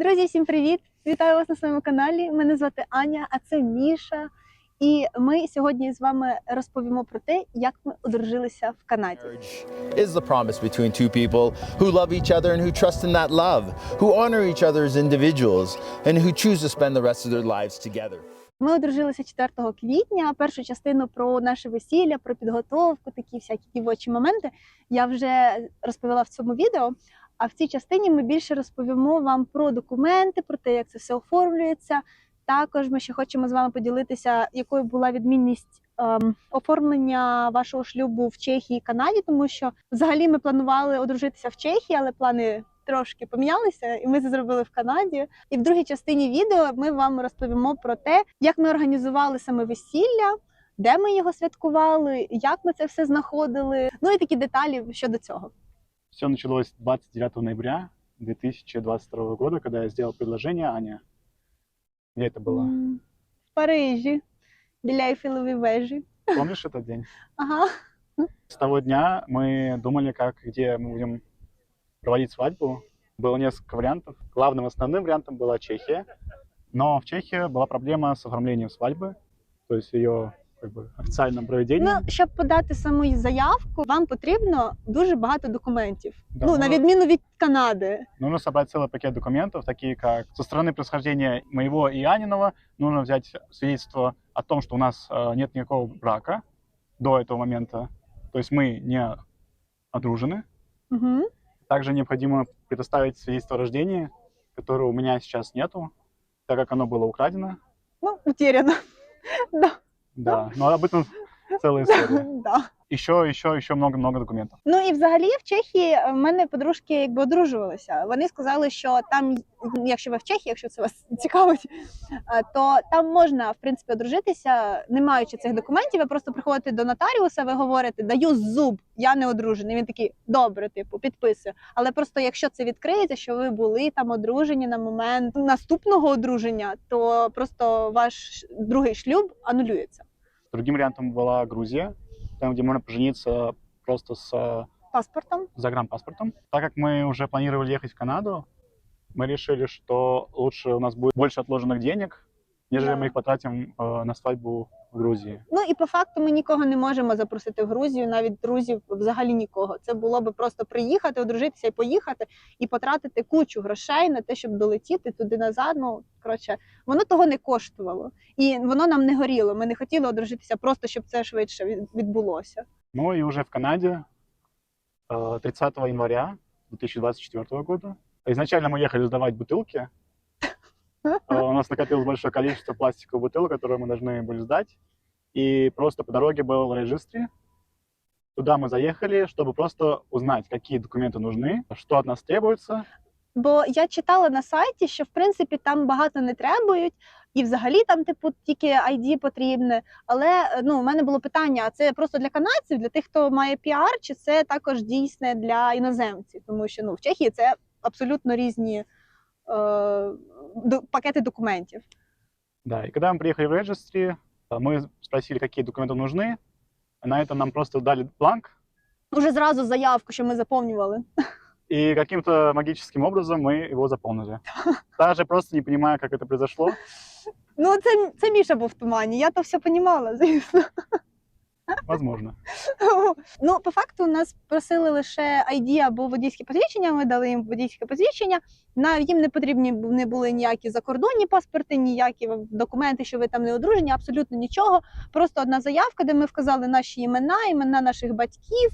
Друзі, всім привіт! Вітаю вас на своєму каналі. Мене звати Аня, а це Міша. І ми сьогодні з вами розповімо про те, як ми одружилися в Канаді. Is the promise between two people who love each other and who trust in that love, who honor each other as individuals, and who choose to spend the rest of their lives together. Ми одружилися 4 квітня. Першу частину про наше весілля, про підготовку, такі всякі дівочі моменти. Я вже розповіла в цьому відео. А в цій частині ми більше розповімо вам про документи, про те, як це все оформлюється. Також ми ще хочемо з вами поділитися, якою була відмінність ем, оформлення вашого шлюбу в Чехії і Канаді, тому що взагалі ми планували одружитися в Чехії, але плани трошки помінялися, і ми це зробили в Канаді. І в другій частині відео ми вам розповімо про те, як ми організували саме весілля, де ми його святкували, як ми це все знаходили. Ну і такі деталі щодо цього. Все началось 29 ноября 2022 года, когда я сделал предложение Ане. Где это было? М, В Парижі, біля Ейфелевої вежі. Помнишь этот день? Ага. С того дня мы думали, как, где мы будем проводить свадьбу. Было несколько вариантов. Главным основным вариантом была Чехия. Но в Чехии была проблема с оформлением свадьбы, то есть ее как бы, официальным проведением. Ну, щоб подати саму заявку, вам потрібно дуже багато документів. Да, ну, на ну, відміну від Канади. Нужно собрать целый пакет документов, такие как со стороны происхождения моего и Аниного нужно взять свидетельство о том, что у нас э, нет никакого брака до этого момента. То есть мы не одружены. Угу. Также необходимо предоставить свидетельство о рождении, которого у меня сейчас нету, так как оно было украдено. Ну, утеряно. да. Да, но об этом целая история. да. Еще, еще, еще много-много документов. Ну і взагалі в Чехії в мене подружки якби одружувалися. Вони сказали, що там, якщо ви в Чехії, якщо це вас цікавить, е, то там можна в принципі одружитися, не маючи цих документів. Ви просто приходите до нотаріуса, ви говорите, даю зуб, я не одружений. Він такий добре, типу, підписує. Але просто якщо це відкриється, що ви були там одружені на момент наступного одруження, то просто ваш другий шлюб анулюється Другим вариантом была Грузия, там, где можно пожениться просто с э, паспортом. загранпаспортом. Так как мы уже планировали ехать в Канаду, мы решили, что лучше у нас будет больше отложенных денег, нежели Да. мы их потратим э, на свадьбу в Грузии. Ну і по факту ми нікого не можемо запросити в Грузію, навіть друзів взагалі нікого. Це було би просто приїхати, одружитися і поїхати, і потратити кучу грошей на те, щоб долетіти туди назад. Ну коротше, воно того не коштувало, і воно нам не горіло. Ми не хотіли одружитися, просто щоб це швидше від- відбулося. Ну и уже в Канаде э, 30 января 2024 года. Изначально мы ехали сдавать бутылки. Э, У нас накопилось большое количество пластиковых бутылок, которые мы должны были сдать. И просто по дороге был регистре. Туда мы заехали, чтобы просто узнать, какие документы нужны, что от нас требуется. Бо я читала на сайті, що в принципі там багато не требують, і взагалі там, типу, тільки ID потрібне. Але е, ну, у мене було питання: а це просто для канадців, для тих, хто має піар, чи це також дійсне для іноземців? Тому що ну, в Чехії це абсолютно різні е, до- пакети документів. Да, и когда мы приехали в регистре, э, мы спросили, какие документы нужны. На это нам просто дали бланк, Уже зразу заявку, що ми заповнювали. и каким-то магическим образом мы его заполнили. Даже просто не понимая, как это произошло. Ну, це, це Міша був в тумані, я то все понімала, звісно. Возможно. Ну, по факту, нас просили лише ID або водійське посвідчення. Ми дали їм водійське посвідчення. На їм не потрібні не були ніякі закордонні паспорти, ніякі документи, що ви там не одружені, абсолютно нічого. Просто одна заявка, де ми вказали наші імена, імена наших батьків.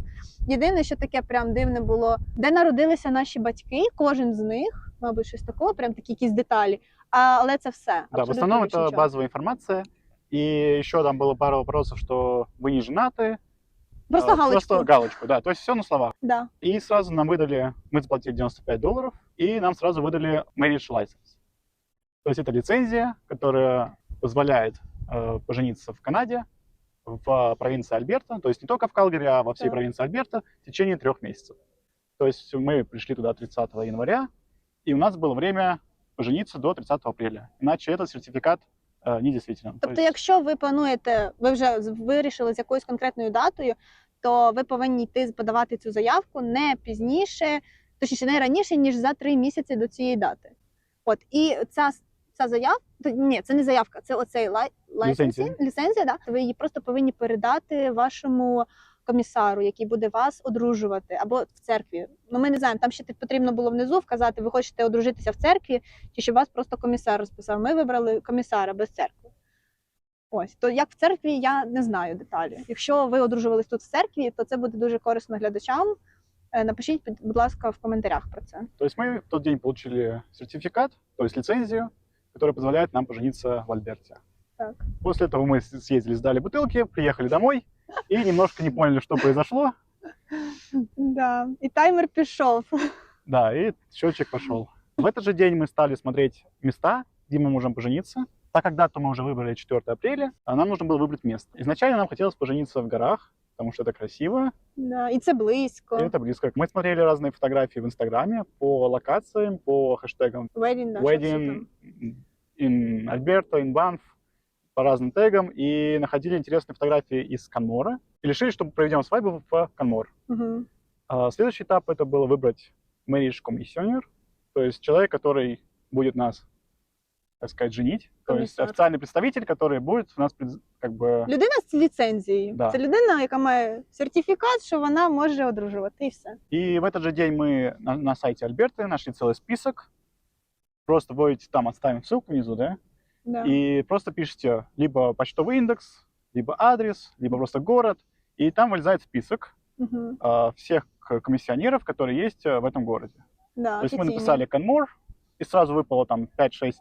Єдине, що таке прям дивне було, де народилися наші батьки, кожен з них, мабуть, щось такого, прям такі якісь деталі. А, але це все. Да, в абсолютно основном більше это нічого. базовая информация. И еще там было пару вопросов, что вы не женаты. Просто А, галочку. Просто галочку, да. То есть все на словах. Да. И сразу нам выдали, мы заплатили 95 долларов, и нам сразу выдали marriage license. То есть это лицензия, которая позволяет э, пожениться в Канаде, в э, провинции Альберта, то есть не только в Калгари, а во всей Так. провинции Альберта в течение трех месяцев. То есть мы пришли туда 30 января, и у нас было время пожениться до 30 апреля. Иначе этот сертификат э, дійсно. Тобто, якщо ви плануєте, ви вже вирішили з якоюсь конкретною датою, то ви повинні йти подавати цю заявку не пізніше, точніше не раніше, ніж за три місяці до цієї дати. От і ця ця заявка, ні, це не заявка, це оцей лай, Ліцензія. ліцензія. Да? Ви її просто повинні передати вашому комісару, який буде вас одружувати, або в церкві. Ну ми не знаємо. Там ще потрібно було внизу вказати, ви хочете одружитися в церкві, чи щоб вас просто комісар розписав. Ми вибрали комісара без церкви. Ось то як в церкві, я не знаю деталі. Якщо ви одружувались тут в церкві, то це буде дуже корисно глядачам. Е, Напишіть, будь ласка, в коментарях про це. То есть мы в тот день получили сертификат, то есть лицензию, которая позволяет нам пожениться в Альберте. Так. После этого мы с- съездили, сдали бутылки, приехали домой и немножко не поняли, что произошло. Да. І таймер пішов. Да, и счетчик пошел. В этот же день мы стали смотреть места, где мы можем пожениться. Так как дату мы уже выбрали 4 апреля, а нам нужно было выбрать место. Изначально нам хотелось пожениться в горах, потому что это красиво, Да. І це близько. и это близко. Мы смотрели разные фотографии в Инстаграме по локациям, по хэштегам Wedding, да, що всі Wedding там. in Альберто, in Banff, по разным тегам, и находили интересные фотографии из Канмора. И решили, что проведем свадьбу в Канмор. Мгм. А Следующий этап это было выбрать marriage commissioner, то есть человек, который будет нас, так сказать, женить, то есть Комиссар. официальный представитель, который будет нас пред- как бы Людина з ліцензією. Да. Це людина, яка має сертифікат, що вона може одружувати, і все. И в этот же день мы на, на сайте Альберты нашли целый список. Просто вводите там, отставим ссылку внизу, да, Да. и просто пишите либо почтовый индекс, либо адрес, либо просто город, и там вылезает список Мгм. а, всех к- комиссионеров, которые есть а, в этом городе. Да, То есть мы офіційно. написали Канмор, и сразу выпало там 5-6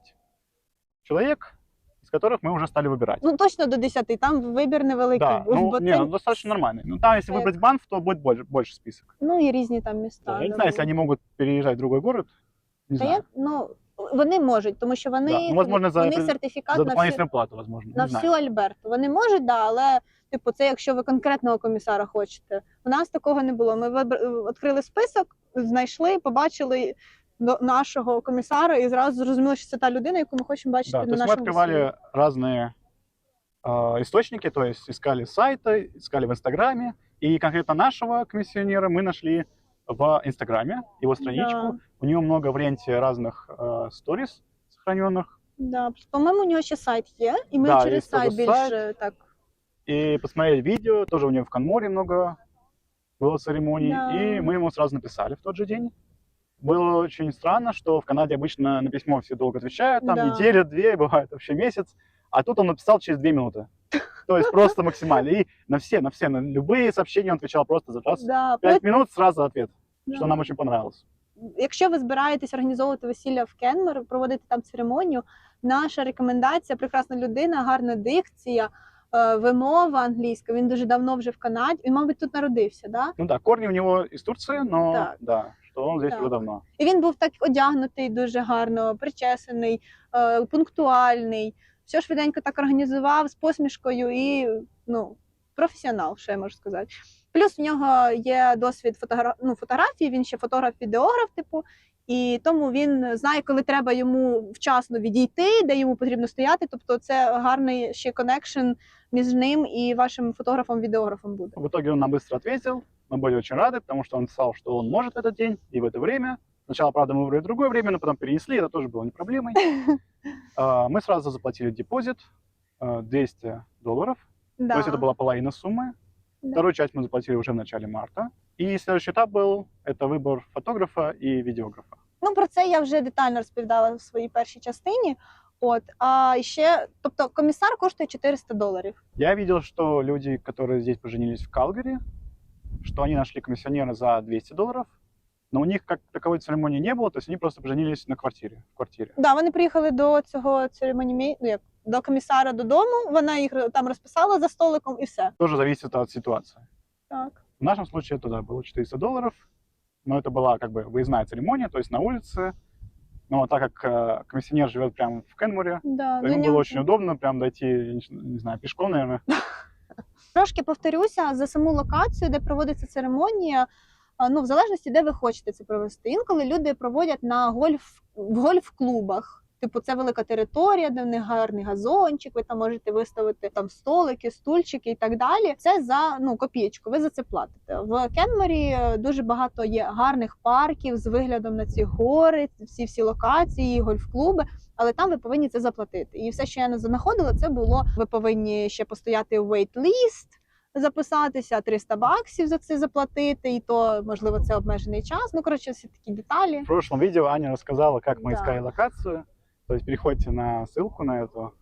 человек, из которых мы уже стали выбирать. Ну точно до 10, там вибір невеликий да, був, ну, бо не, це- ну, достаточно нормальный. Ну, там, если Так. выбрать Банф, то будет больше, больше список. ну і різні там міста. Да, я не да, знаю, если були. они могут переезжать в другой город, не Та знаю. я, ну, вони можуть, тому що вони, Да, ну, возможно, за- вони сертифікат За на всю, дополнительную плату, возможно. на не знаю. всю Альберту. Вони можуть, да, але типу, це якщо ви конкретного комісара хочете. У нас такого не було. Ми вибр... відкрили список, знайшли, побачили до нашого комісара і зразу зрозуміли, що це та людина, яку ми хочемо бачити Да, то на есть мы нашому весіллі. открывали разные а, источники, то есть искали сайты, искали в Инстаграме, и конкретно нашего комиссионера мы нашли в Инстаграме, его страничку. Да. У него много в ленте разных э, сторис сохраненных. Да. По-моєму, у нього ще сайт є, і ми Да, через є сайт тоже більше сайт. так. И посмотрели видео, тоже у него в Канморе много было церемоний, Да. и мы ему сразу написали в тот же день. Было очень странно, что в Канаде обычно на письмо все долго отвечают, там Да. неделя, две, бывает вообще месяц, а тут он написал через две минуты. То есть просто максимально. И на все, на все, на любые сообщения он отвечал просто за раз. Да, Пять минут сразу ответ, Да. что нам очень понравилось. Якщо ви збираєтесь організовувати весілля в Кенмер, проводити там церемонію, наша рекомендація прекрасна людина, гарна дикція, е, вимова англійська. Він дуже давно вже в Канаді. Він, мабуть, тут народився, да? Ну да, корни у него из Турции, но Так. да, что он здесь Так. уже давно. І він був так одягнутий дуже гарно, причесаний, е, пунктуальний. Все швиденько так організував з посмішкою і ну, професіонал, що я можу сказати. Плюс в нього є досвід фотогра... ну, фотографії, він ще фотограф-відеограф, типу, і тому він знає, коли треба йому вчасно відійти, де йому потрібно стояти. Тобто, це гарний ще коннекшн між ним і вашим фотографом-відеографом буде. В итоге он нам быстро ответил. Мы были очень рады, потому что он писал, что он может в этот день и в это время. Сначала, правда, мы выбрали другое время, но потом перенесли, это тоже было не проблемой. А, Мы сразу заплатили депозит а, 200 долларов, Да. то есть это была половина суммы. Да. Вторую часть мы заплатили уже в начале марта. И следующий этап был это выбор фотографа и видеографа. Ну, про це я вже детально розповідала в своїй першій частині. От, а ще, тобто, комісар коштує 400 доларів. Я видел, что люди, которые здесь поженились в Калгари, что они нашли комиссионера за 200 долларов, но у них как таковой церемонии не было, то есть они просто поженились на квартире, в квартире. Да, вони приїхали до цього церемонії, ну, як, до комісара додому, вона їх там розписала за столиком і все. Тоже зависит от ситуации. Так. В нашем случае это да, было 400 долларов, но это была как бы выездная церемония, то есть на улице. Но так как э, комиссионер живет прямо в Кенмуре, Да, то до ему нього- было очень удобно прям дойти, я не не знаю, пешком, наверное. Трошки повторюся за саму локацію, де проводиться церемонія. а, Ну, в залежності, де ви хочете це провести. Інколи люди проводять на гольф в гольф-клубах. Типу, це велика територія, де в них гарний газончик. Ви там можете виставити там столики, стульчики і так далі. Це за ну копієчку. Ви за це платите. В Кенмері е, дуже багато є гарних парків з виглядом на ці гори, всі всі локації, гольф-клуби. Але там ви повинні це заплатити. І все, що я не знаходила, це було ви повинні ще постояти в wait-list, записатися 300 баксів за це заплатити, і то можливо це обмежений час. Ну коротше, всі такі деталі. В прошлом видео Аня рассказала, как мы Да. искали локацию. То есть переходите на ссылку на эту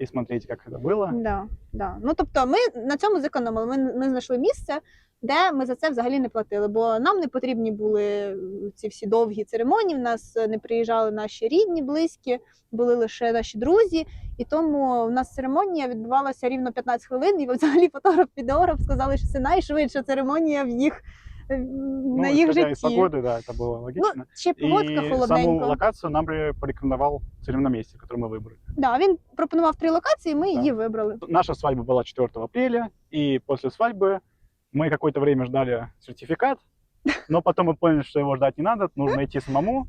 и смотрите, как это было. Да, да. Ну тобто, ми на цьому зекономили. Ми, ми знайшли місце, де ми за це взагалі не платили, бо нам не потрібні були ці всі довгі церемонії. В нас не приїжджали наші рідні, близькі, були лише наші друзі. І тому в нас церемонія відбувалася рівно 15 хвилин. І взагалі фотограф відеограф сказали, що це найшвидша церемонія в їх е, на їх исходя из житті. погоды, да, это было логично. Ну, ще погодка и саму холодненька. локацию нам при- порекомендовал цель на месте, которую мы выбрали. Да, він пропонував три локації, ми Так. її вибрали. Наша свадьба была 4 апреля, и после свадьбы мы какое-то время ждали сертификат, но потом мы поняли, что его ждать не надо, нужно идти самому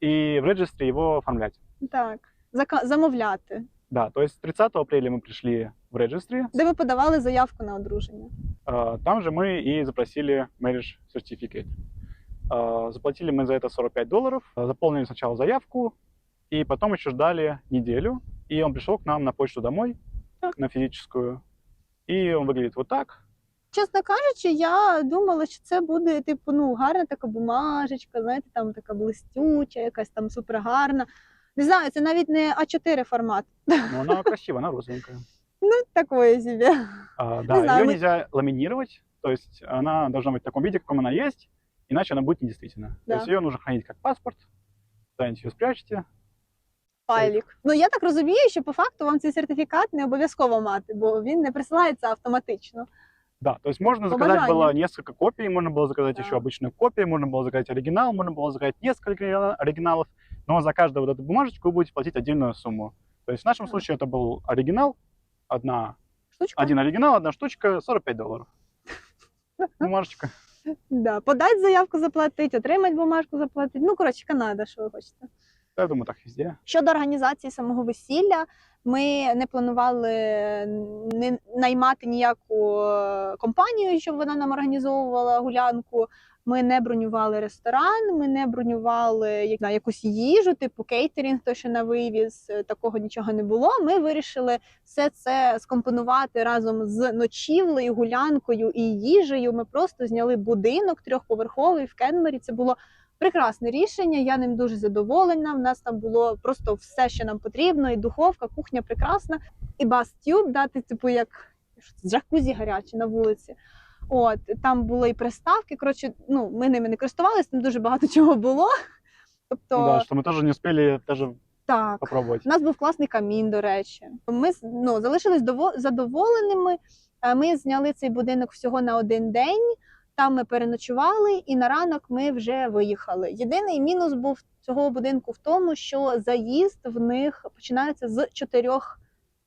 и в регистре его оформлять. Так, зака- замовляти, Да, то есть 30 апреля мы пришли в регистре, де ви подавали заявку на одруження. а, там же мы и запросили marriage certificate. А, Заплатили мы за это 45 долларов, а, заполнили сначала заявку, и потом еще ждали неделю, и он пришел к нам на почту домой, Так. на физическую, и он выглядит вот так, Чесно кажучи, я думала, що це буде типу ну гарна така бумажечка, знаєте, там така блистюча, якась там супергарна. Не знаю, це навіть не А4 формат. но она красивая, она розовенькая. Ну, такої собі. А, да, знаю, ее мы- нельзя ламинировать, то есть она должна быть в таком виде, каком она есть, иначе она будет недействительна. Да. То есть ее нужно хранить как паспорт, куда-нибудь ее спрячьте. Файлік. Ну я так розумію, що по факту вам цей сертифікат не обов'язково мати, бо він не присилається автоматично. Да, то есть можно По заказать желанию. было несколько копий, можно было заказать Да. еще обычную копию, можно было заказать оригинал, можно было заказать несколько оригина- оригиналов, но за каждую вот эту бумажечку вы будете платить отдельную сумму. То есть в нашем Да. случае это был оригинал, одна, Штучка. один оригинал, одна штучка, 45 долларов. Бумажечка. Да. Подати заявку заплатити, отримати бумажку заплатити. Ну, коротше, Канада, що ви хочете. Я думаю, так везде. Щодо організації самого весілля, ми не планували не наймати ніяку е, компанію, щоб вона нам організовувала гулянку. Ми не бронювали ресторан, ми не бронювали як- на якусь їжу, типу кейтерінг, то що на вивіз. е, Такого нічого не було. Ми вирішили все це скомпонувати разом з ночівлею, гулянкою і їжею. Ми просто зняли будинок трьохповерховий в Кенмері. Це було прекрасне рішення. Я ним дуже задоволена. В нас там було просто все, що нам потрібно, і духовка, кухня прекрасна, і бас-тюб, дати, типу, як джакузі гарячі на вулиці. От там були і приставки. Коротше, ну ми ними не користувалися, там дуже багато чого було. Тобто, Ну да, что мы тоже не успели даже так. попробовать. У нас був класний камін, до речі. Ми ну, залишились дово- задоволеними. Е, Ми зняли цей будинок всього на один день. Там ми переночували, і на ранок ми вже виїхали. Єдиний мінус був цього будинку в тому, що заїзд в них починається з 4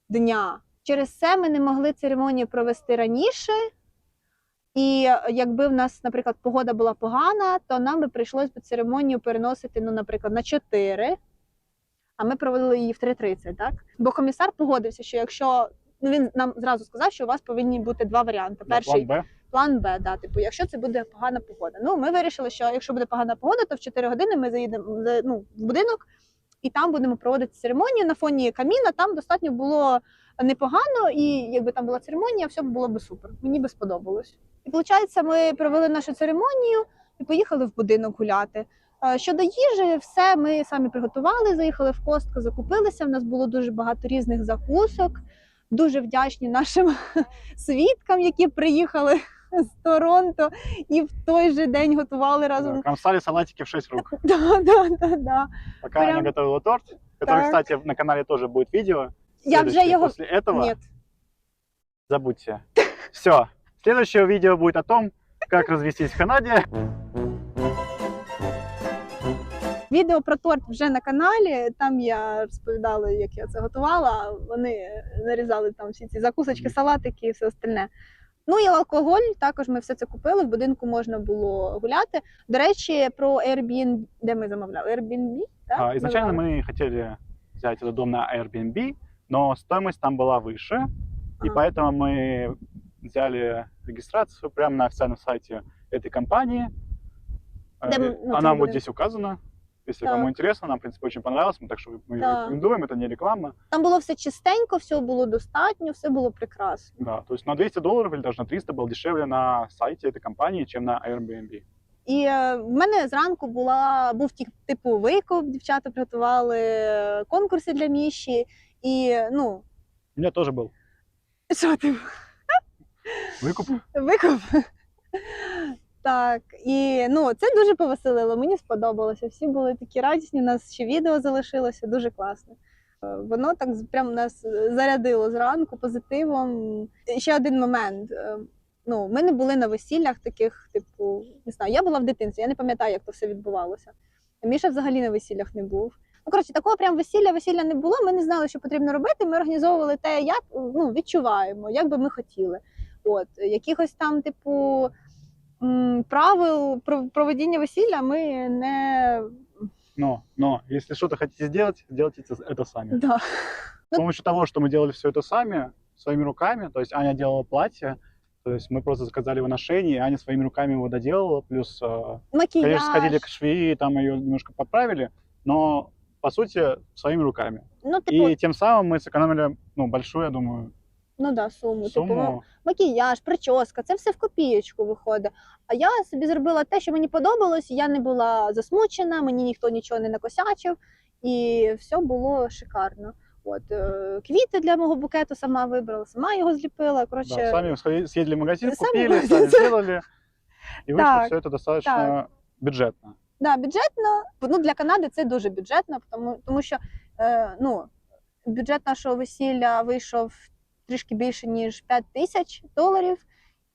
дня. Через це ми не могли церемонію провести раніше. І е, якби в нас, наприклад, погода була погана, то нам би прийшлось би церемонію переносити, ну, наприклад, на 4, а ми проводили її в 3.30, так? Бо комісар погодився, що якщо ну він нам зразу сказав, що у вас повинні бути два варіанти. Перший план Б. план Б, да, типу, якщо це буде погана погода. Ну, ми вирішили, що якщо буде погана погода, то в 4 години ми заїдемо ну, в будинок і там будемо проводити церемонію на фоні каміна. Там достатньо було непогано, і якби там була церемонія, все було б супер. Мені би сподобалось. І виходить, ми провели нашу церемонію і поїхали в будинок гуляти. Е, Щодо їжі, все ми самі приготували, заїхали в костку, закупилися. В нас було дуже багато різних закусок. Дуже вдячні нашим свідкам, які приїхали з Торонто і в той же день готували Да, разом. Комсали салатики в 6 рук. Да, да, да, да. Пока Прям- Аня готовила торт, который, Так. кстати, на канале тоже будет видео. Я вже Следующее його После этого Ні. забудьте. Все. Следующее видео будет о том, как развестись в Канаде. Відео про торт вже на каналі. Там я розповідала, як я це готувала. Вони нарізали там всі ці закусочки, салатики і все остальне. Ну і алкоголь також ми все це купили. В будинку можна було гуляти. До речі, про Airbnb, де ми замовляли? Airbnb, так? А, изначально Називали? мы хотели взять этот дом на Airbnb, но стоимость там была выше, и А. поэтому мы взяли регистрацию прямо на официальном сайте этой компании. Э, Да, ну, Она ты вот будешь- здесь указана. Если Так. кому интересно, нам, в принципе, очень понравилось, мы так что мы Да. рекомендуем, это не реклама. Там було все чистенько, все було достатньо, все було прекрасно. Да, то есть на 200 долларов или даже на 300 было дешевле на сайте этой компании, чем на Airbnb. І е, в мене зранку була був ті- типу викуп, дівчата приготували е, конкурси для Міші. і ну, У меня тоже был що ти выкуп. викуп? Так, і ну це дуже повеселило. Мені сподобалося. Всі були такі радісні. У нас ще відео залишилося, дуже класно. Е, Воно так прям нас зарядило зранку позитивом. Ще один момент. Е, Ну, ми не були на весіллях таких, типу, не знаю, я була в дитинстві, я не пам'ятаю, як то все відбувалося. Міша взагалі на весіллях не був. Ну, коротше, такого прям весілля, весілля не було. Ми не знали, що потрібно робити. Ми організовували те, як ну, відчуваємо, як би ми хотіли. От якихось там, типу, м, правил про- проведення весілля ми не Но, но, если что-то хотите сделать, сделайте это- это сами. да. С помощью того, что мы делали все это сами, своими руками, то есть Аня делала платье, то есть мы просто заказали его на шее, и Аня своими руками его доделала, плюс, э, макіяж. конечно, сходили к швее, там ее немножко подправили, но, по сути, своими руками. Ну, типу, И тем самым мы сэкономили, ну, большую, я думаю, ну да, суму. Типу, сумму. макіяж, прическа, це все в копієчку виходить. А я собі зробила те, що мені подобалось. Я не була засмучена, мені ніхто нічого не накосячив, і все було шикарно. От е, квіти для мого букету сама вибрала, сама його зліпила. Коротше, Да, сами сходи- съездили в магазин, Сами в купили, магазин. сами сделали, и вышло Так, все это достаточно бюджетно. Да, бюджетно. Ну, для Канади це дуже бюджетно, тому, тому що е, ну, бюджет нашого весілля вийшов трішки більше, ніж 5 тисяч доларів.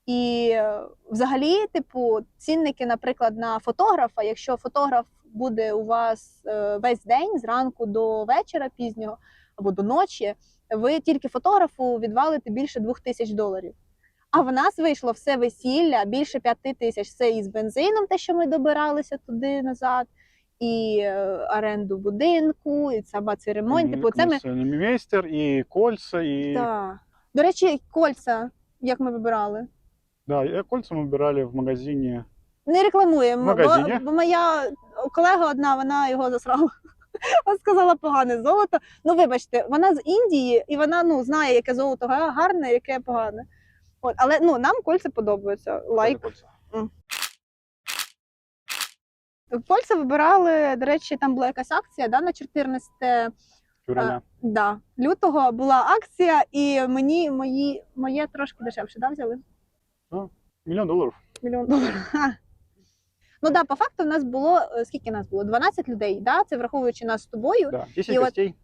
І е, взагалі, типу, цінники, наприклад, на фотографа, якщо фотограф буде у вас е, весь день зранку до вечора пізнього або до ночі, ви тільки фотографу відвалите більше 2 тисяч доларів. А в нас вийшло все весілля більше п'яти тисяч. Це і з бензином, те, що ми добиралися туди назад, і е, оренду будинку, і сама церемонія. Типу, це ми Мейстер, и кольца, и... Так. До речі, кольця, як ми вибирали. Да, кольца мы выбирали в магазине. Не рекламуємо, бо, бо моя колега одна, вона його засрала. Вона сказала погане золото. Ну, вибачте, вона з Індії, і вона ну, знає, яке золото гарне, яке погане. От, але ну, нам кольця подобаються. Лайк. Кольця вибирали, до речі, там була якась акція да, на 14 Февраля. да, лютого була акція, і мені мої, моє трошки дешевше да, взяли. Миллион долларов. Мільйон доларів. Ну так, да, по факту в нас було е, скільки нас було? 12 людей, да? це враховуючи нас з тобою. Да, 10 И вот- гостей.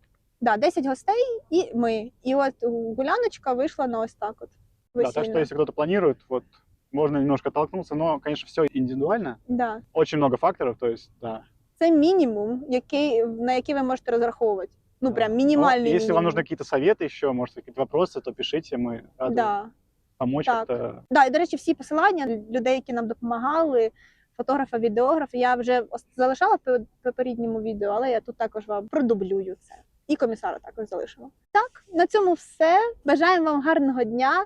Да, 10 гостей і ми. І от гуляночка вийшла на ось так от. Да, так весільно. что если кто-то планирует, вот, можно немножко толкнуться, но, конечно, все индивидуально. Да. Очень много факторов, то есть, да. Це мінімум, який, на який ви можете розраховувати. Ну, да. прям Но мінімальний Если вам мінімум. нужны какие-то советы еще, может, какие-то вопросы, то пишите, мы рады Да. помочь Так. как-то. Да, і, до речі, всі посилання людей, які нам допомагали, фотографа, відеограф, я вже ос- залишала в пе- попередньому відео, але я тут також вам продублюю це. І комісара також залишила. Так, на цьому все. Бажаємо вам гарного дня.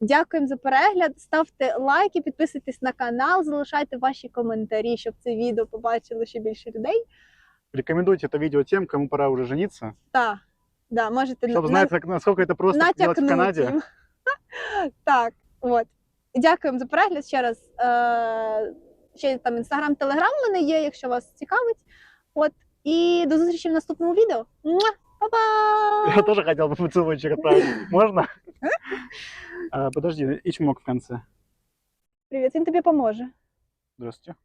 Дякуємо за перегляд. Ставте лайки, підписуйтесь на канал, залишайте ваші коментарі, щоб це відео побачило ще більше людей. Рекомендуйте это видео тем, кому пора уже жениться, Так, да, можете чтобы на- знать, как- насколько это просто делать в натякнуть Канаде. їм. так, от. Дякуємо за перегляд ще раз. Е, ще там інстаграм, телеграм в мене є, якщо вас цікавить. От. І до зустрічі в наступному відео. Муа! Па-па! Я тоже хотел бы поцелуйчик отправить. Можно? А, Подожди, ічмок в конце. Привіт, він тобі поможе. Здравствуйте.